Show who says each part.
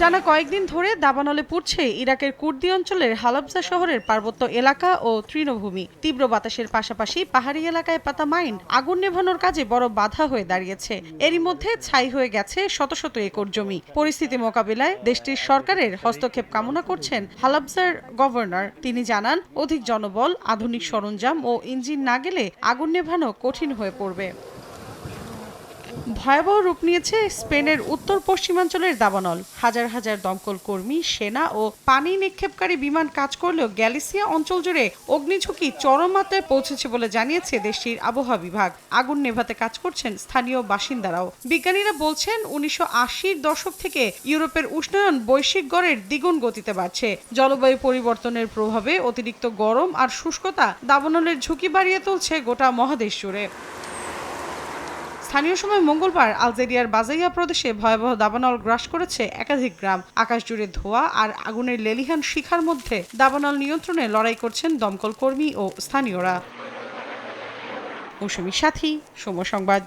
Speaker 1: টানা কয়েকদিন ধরে দাবানলে পুড়ছে ইরাকের কুর্দি অঞ্চলের হালাবজা শহরের পার্বত্য এলাকা ও তৃণভূমি। তীব্র বাতাসের পাশাপাশি পাহাড়ি এলাকায় পাতা মাইন আগুন নেভানোর কাজে বড় বাধা হয়ে দাঁড়িয়েছে। এরই মধ্যে ছাই হয়ে গেছে শত শত একর জমি। পরিস্থিতি মোকাবিলায় দেশটির সরকারের হস্তক্ষেপ কামনা করছেন হালাবজার গভর্নর। তিনি জানান, অধিক জনবল, আধুনিক সরঞ্জাম ও ইঞ্জিন না গেলে আগুন নেভানো কঠিন হয়ে পড়বে। ভয়াবহ রূপ নিয়েছে স্পেনের উত্তর পশ্চিমাঞ্চলের দাবানল। হাজার হাজার দমকল কর্মী, সেনা ও পানি নিক্ষেপকারী বিমান কাজ করলেও গ্যালিসিয়া অঞ্চল জুড়ে অগ্নিঝুঁকি চরম মাত্রায় পৌঁছেছে বলে জানিয়েছে দেশটির আবহাওয়া বিভাগ। আগুন নেভাতে কাজ করছেন স্থানীয় বাসিন্দারাও। বিজ্ঞানীরা বলছেন, উনিশশো দশক থেকে ইউরোপের উষ্ণায়ন বৈশ্বিক গড়ের দ্বিগুণ গতিতে বাড়ছে। জলবায়ু পরিবর্তনের প্রভাবে অতিরিক্ত গরম আর শুষ্কতা দাবানলের ঝুঁকি বাড়িয়ে তুলছে গোটা মহাদেশ জুড়ে। স্থানীয় সময় মঙ্গলবার আলজেরিয়ার বাজাইয়া প্রদেশে ভয়াবহ দাবানল গ্রাস করেছে একাধিক গ্রাম। আকাশ জুড়ে ধোয়া আর আগুনের লেলিহান শিখার মধ্যে দাবানল নিয়ন্ত্রণে লড়াই করছেন দমকল কর্মী ও স্থানীয়রা। মৌসুমী সাথী, সময় সংবাদ।